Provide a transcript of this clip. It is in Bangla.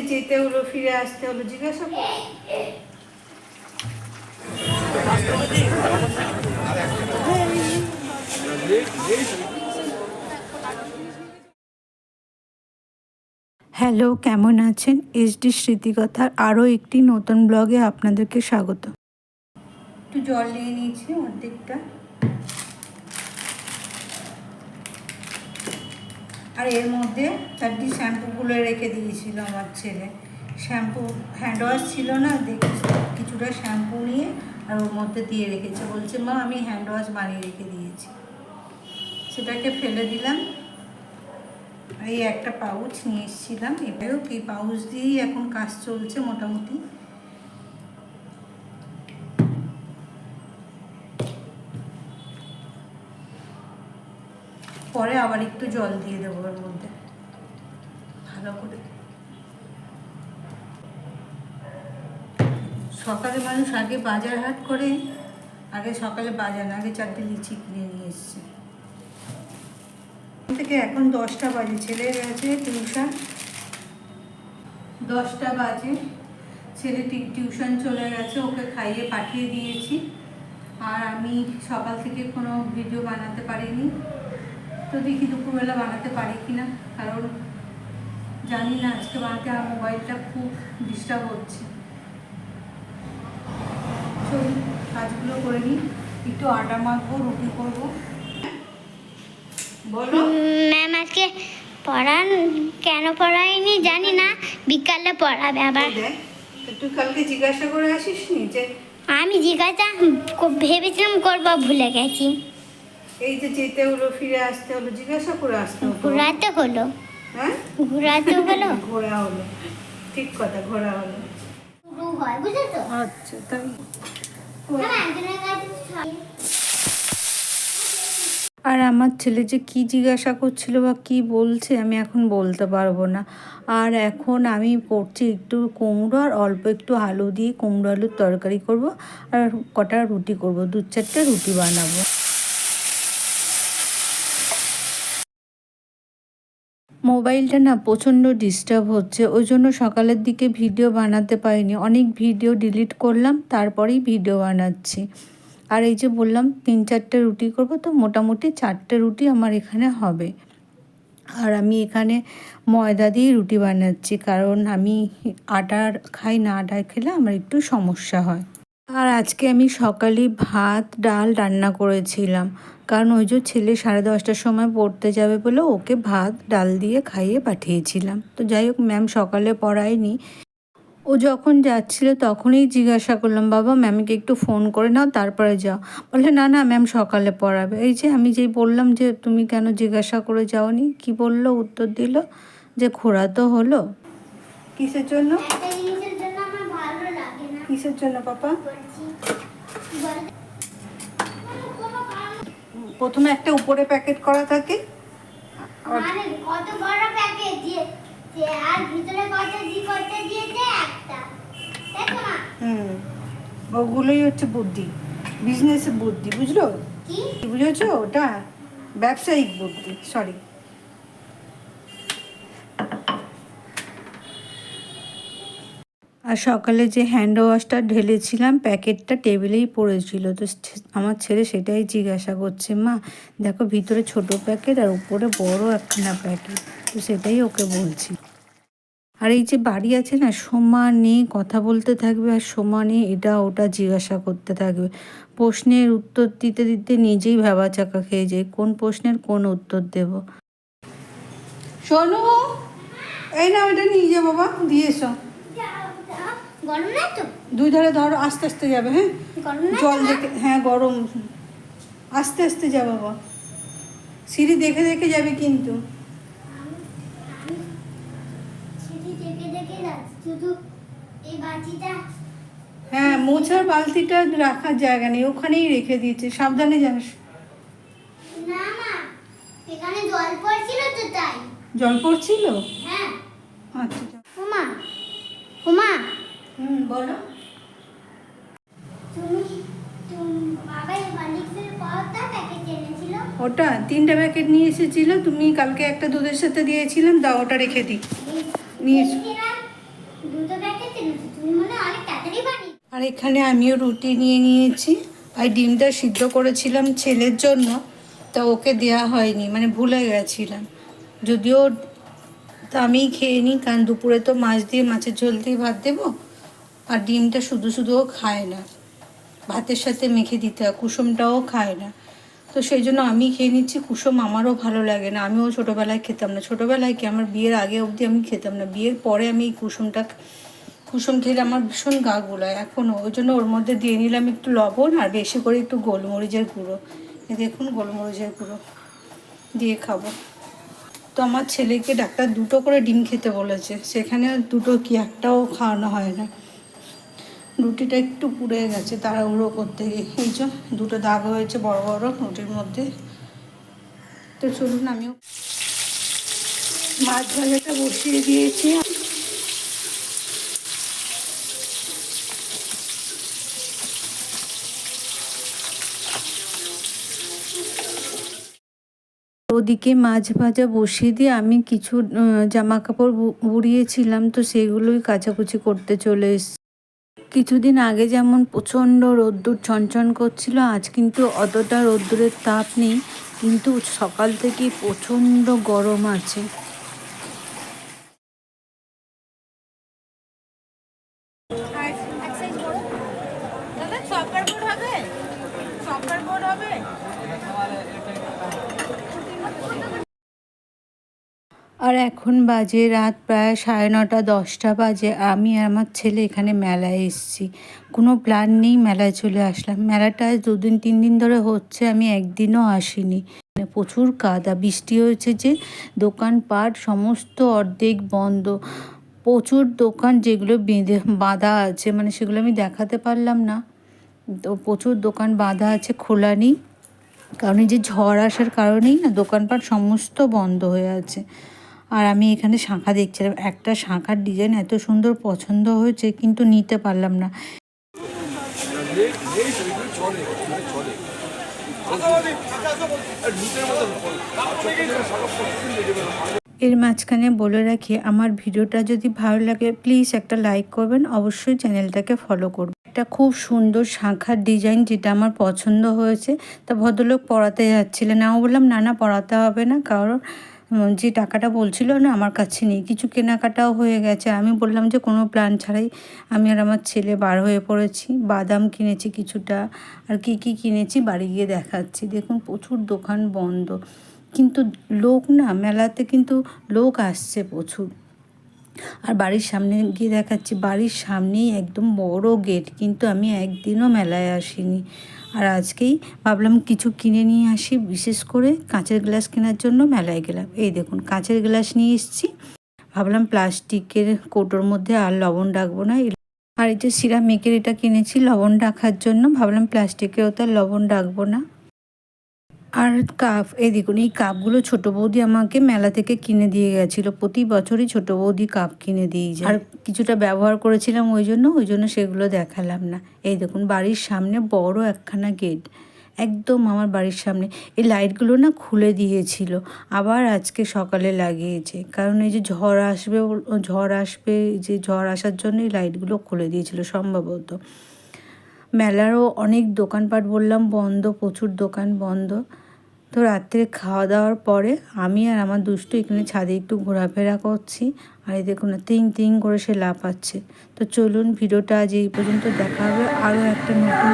যেতে হলো ফিরে আসতে হলো জিজ্ঞাসা হ্যালো কেমন আছেন? এসডি স্মৃতিকথার আরও একটি নতুন ব্লগে আপনাদেরকে স্বাগত। একটু জল নিয়ে নিয়েছি অর্ধেকটা। আর এর মধ্যে চারটি শ্যাম্পুগুলো রেখে দিয়েছিল আমার ছেলে। শ্যাম্পু হ্যান্ড ওয়াশ ছিল না, দেখি কিছুটা শ্যাম্পু নিয়ে আর ওর মধ্যে দিয়ে রেখেছে। বলছে, মা, আমি হ্যান্ড ওয়াশ বানিয়ে রেখে দিয়েছি। সেটাকে ফেলে দিলাম। এই একটা পাউচ নিয়ে এসেছিলাম। এবারেও এই পাউচ দিয়েই এখন কাজ চলছে মোটামুটি। পরে আবার একটু জল দিয়ে দেবো ওর মধ্যে। ভালো করে। সকালে মানুষ আগে বাজার হাট করে, আগে সকালে বাজার আগে চারটে লিচি কিনে নিয়ে এসছে। থেকে এখন দশটা বাজে, ছেলে গেছে টিউশন দশটা বাজে। ছেলে টিউশন চলে গেছে, ওকে খাইয়ে পাঠিয়ে দিয়েছি। আর আমি সকাল থেকে কোনো ভিডিও বানাতে পারিনি। তো দেখি দুপুরবেলা বানাতে পারি কি না। কারণ জানি না আজকে বানাতে আমার মোবাইলটা খুব ডিস্টার্ব হচ্ছে। চলুন কাজগুলো করে নিই। একটু আটা মাখবো রুটি করব। বলো। ম্যাম আজকে পড়ান? কেন পড়ায়নি জানি না। বিকালে পড়াবে আবার। তুই কালকে জিজ্ঞাসা করে আসিস নি যে আমি জিজ্ঞাসা ক- ভেবেছিলাম করব ভুলে গেছি। এই যে যেতে হলো ফিরে আসতে হলো জিজ্ঞাসা করে আসতে হতো ঘোরাতে হলো? হ্যাঁ? ঘোরাতে হলো? ঘোরা হলো। ঠিক কথা ঘোরা হলো। আচ্ছা তাই। হ্যাঁ, আর আমার ছেলে যে কি জিজ্ঞাসা করছিল বা কি বলছে আমি এখন বলতে পারব না। আর এখন আমি করছি একটু কুমড়ো আর অল্প একটু আলু দিয়ে কুমড়ো আলুর তরকারি করব আর কটা রুটি করব দু চারটে রুটি বানাবো। মোবাইলটা না প্রচণ্ড ডিস্টার্ব হচ্ছে। ওই জন্য সকালের দিকে ভিডিও বানাতে পারিনি। অনেক ভিডিও ডিলিট করলাম, তারপরেই ভিডিও বানাচ্ছি। আর এই যে বললাম, তিন চারটে রুটি করব তো মোটামুটি চারটে রুটি আমার এখানে হবে। আর আমি এখানে ময়দা দিয়ে রুটি বানাচ্ছি, কারণ আমি আটার, খাই না আটা খেলে আমার একটু সমস্যা হয়। আর আজকে আমি সকালে ভাত, ডাল রান্না করেছিলাম। কারণ ওই যে ছেলে সাড়ে দশটার সময় পড়তে যাবে বলে ওকে ভাত, ডাল দিয়ে খাইয়ে পাঠিয়েছিলাম। তো যাই হোক, ম্যাম সকালে পড়ায়নি। ও যখন যাচ্ছিল তখনই জিজ্ঞাসা করলাম, বাবা, ম্যামকে একটু ফোন করে নাও, তারপরে যাও। বলে না না, ম্যাম সকালে পড়াবে। এই যে আমি যেই বললাম যে, তুমি কেন জিজ্ঞাসা করে যাওনি? কি বলল? উত্তর দিল যে ঘোরা তো হলো। কিসের জন্য? কিসের জন্য পাপা? প্রথমে একটা উপরে প্যাকেট করা থাকে। মানে কত বড় প্যাকেট? যে আর ভিতরে কত জি করতে দিয়েছে একটা। হুম। ওগুলোই হচ্ছে বুদ্ধি। বিজনেসের বুদ্ধি বুঝলো? কি? কি বুঝেছ? ওটা? ব্যবসায়িক বুদ্ধি সরি আর সকালে যে হ্যান্ড ওয়াশটা ঢেলেছিলাম প্যাকেটটা টেবিলেই পড়েছিল। তো আমার ছেলে সেটাই জিজ্ঞাসা করছে, মা, দেখো ভিতরে ছোট প্যাকেট আর উপরে বড় একখানা প্যাকেট তো সেটাই ওকে বলছি। আর এই যে বাড়ি আছে না সমানে কথা বলতে থাকবে আর সমানে এটা ওটা জিজ্ঞাসা করতে থাকবে। প্রশ্নের উত্তর দিতে দিতে নিজেই ভাবা চাকা খেয়ে যায়, কোন প্রশ্নের কোন উত্তর দেব? শোনো এই না ওটা নিয়ে যা বাবা, দিয়ে এসো। গরম না তো? দুই ধারে ধরো আস্তে আস্তে যাবে হ্যাঁ? জল দেখে হ্যাঁ গরম। আস্তে আস্তে যা বাবা। সিঁড়ি দেখে দেখে যাবে কিন্তু। হ্যাঁ মোছার বালতিটা রাখার জায়গা নেই ওখানেই রেখে দিয়েছে। সাবধানে যাস। না মা এখানে জল পড়ছিল তো তাই। জল পড়ছিল? হ্যাঁ। আচ্ছা। উমা উমা হুম বলো। ওটা তিনটা প্যাকেট নিয়ে এসেছিল। তুমি কালকে একটা দুধের সাথে দিয়েছিলাম দাও ওটা রেখে দিই নিয়ে আর এখানে আমিও রুটি নিয়ে নিয়েছি। আর ডিমটা সিদ্ধ করেছিলাম ছেলের জন্য। তা ওকে দেওয়া হয়নি মানে ভুলে গেছিলাম। যদিও তা আমিই খেয়ে নিই কারণ দুপুরে তো মাছ দিয়ে মাছের ঝোল দিয়ে ভাত দেবো। আর ডিমটা শুধু শুধুও খায় না। ভাতের সাথে মেখে দিতে হয়, কুসুমটাও খায় না। তো সেই জন্য আমি খেয়ে নিচ্ছি, কুসুম আমারও ভালো লাগে না। আমিও ছোটোবেলায় খেতাম না। ছোটোবেলায় কি আমার বিয়ের আগে অবধি আমি খেতাম না। বিয়ের পরে আমি এই কুসুমটা, কুসুম খেলে আমার ভীষণ গা গোলায়। এখনও ওই জন্য ওর মধ্যে দিয়ে নিলাম একটু লবণ আর বেশি করে একটু গোলমরিচের গুঁড়ো। দেখুন গোলমরিচের গুঁড়ো দিয়ে খাব। তো আমার ছেলেকে ডাক্তার দুটো করে ডিম খেতে বলেছে। সেখানে দুটো কি একটাও খাওয়ানো হয় না। রুটিটা একটু পুড়ে গেছে, তাড়াহুড়ো করতে গিয়ে। এই যে দুটো দাগ হয়েছে বড় বড় রুটির মধ্যে। তো চলুন আমিও মাছ ভাজাটা বসিয়ে দিয়েছি। ওদিকে মাছ ভাজা বসিয়ে দিয়ে আমি কিছু জামা কাপড় বুড়িয়েছিলাম, তো সেগুলোই কাচাকুচি করতে চলে এসেছি। কিছুদিন আগে যেমন প্রচণ্ড রোদ্দুর ছনছন করছিল, আজ কিন্তু অতটা রোদ্দুরের তাপ নেই, কিন্তু সকাল থেকে প্রচণ্ড গরম আছে। আর এখন বাজে রাত প্রায় সাড়ে নটা, দশটা বাজে। আমি আর আমার ছেলে এখানে মেলায় এসেছি। কোনো প্ল্যান নেই, মেলায় চলে আসলাম। মেলাটা দুদিন, তিন দিন ধরে হচ্ছে, আমি একদিনও আসিনি। মানে প্রচুর কাদা, বৃষ্টি হয়েছে যে দোকানপাট সমস্ত অর্ধেক বন্ধ। প্রচুর দোকান যেগুলো বেঁধে, বাঁধা আছে মানে সেগুলো আমি দেখাতে পারলাম না। তো প্রচুর দোকান বাঁধা আছে, খোলা নেই। কারণ এই যে ঝড় আসার কারণেই না দোকানপাট সমস্ত বন্ধ হয়ে আছে। আর আমি এখানে শাঁখা দেখছিলাম। একটা শাঁখার ডিজাইন এত সুন্দর পছন্দ হয়েছে, কিন্তু নিতে পারলাম না। এর মাঝখানে বলে রাখি, আমার ভিডিওটা যদি ভালো লাগে প্লিজ একটা লাইক করবেন। অবশ্যই চ্যানেলটাকে ফলো করবেন। একটা খুব সুন্দর শাঁখার ডিজাইন যেটা আমার পছন্দ হয়েছে। তা ভদ্রলোক পড়াতে যাচ্ছিলেন। আমি বললাম, না না, পড়াতে হবে না। কারণ যে টাকাটা বলছিল না আমার কাছে নেই, কিছু কেনাকাটাও হয়ে গেছে। আমি বললাম যে কোনো প্ল্যান ছাড়াই আমি আর আমার ছেলে বার হয়ে পড়েছি, বাদাম কিনেছি কিছুটা, আর কি কি কিনেছি বাড়ি গিয়ে দেখাচ্ছি। দেখুন প্রচুর দোকান বন্ধ, কিন্তু লোক না, মেলাতে কিন্তু লোক আসছে প্রচুর। আর বাড়ির সামনে গিয়ে দেখাচ্ছি, বাড়ির সামনেই একদম বড় গেট কিন্তু আমি একদিনও মেলায় আসিনি। আর আজকেই ভাবলাম কিছু কিনে নিয়ে আসি, বিশেষ করে কাঁচের গ্লাস কেনার জন্য মেলায় গেলাম। এই দেখুন, কাঁচের গ্লাস নিয়ে এসেছি। ভাবলাম প্লাস্টিকের কৌটোর মধ্যে আর লবণ রাখব না। আর এই যে সিরামিকের এটা কিনেছি, লবণ রাখার জন্য। ভাবলাম প্লাস্টিকের ওতে লবণ রাখব না। আর কাপ, এই দেখুন, এই কাপগুলো ছোট বৌদি আমাকে মেলা থেকে কিনে দিয়ে গেছিল। প্রতি বছরই ছোট বৌদি কাপ কিনে দিয়ে যায়। আর কিছুটা ব্যবহার করেছিলাম ওই জন্য ওই জন্য সেগুলো দেখালাম না। এই দেখুন, বাড়ির সামনে বড় একখানা গেট। একদম আমার বাড়ির সামনে। এই লাইটগুলো না খুলে দিয়েছিল। আবার আজকে সকালে লাগিয়েছে। কারণ এই যে ঝড় আসবে ঝড় আসবে যে ঝড় আসার জন্য এই লাইটগুলো খুলে দিয়েছিল সম্ভবত। মেলারও অনেক দোকানপাট বললাম, বন্ধ, প্রচুর দোকান বন্ধ। তো রাত্রে খাওয়া দাওয়ার পরে আমি আর আমার দুষ্টু এখানে ছাদে একটু ঘোরাফেরা করছি। আর এই দেখুন, তিন তিন করে সে লাফাচ্ছে। তো চলুন, ভিডিওটা আজ এই পর্যন্ত দেখা হবে। আরও একটা নতুন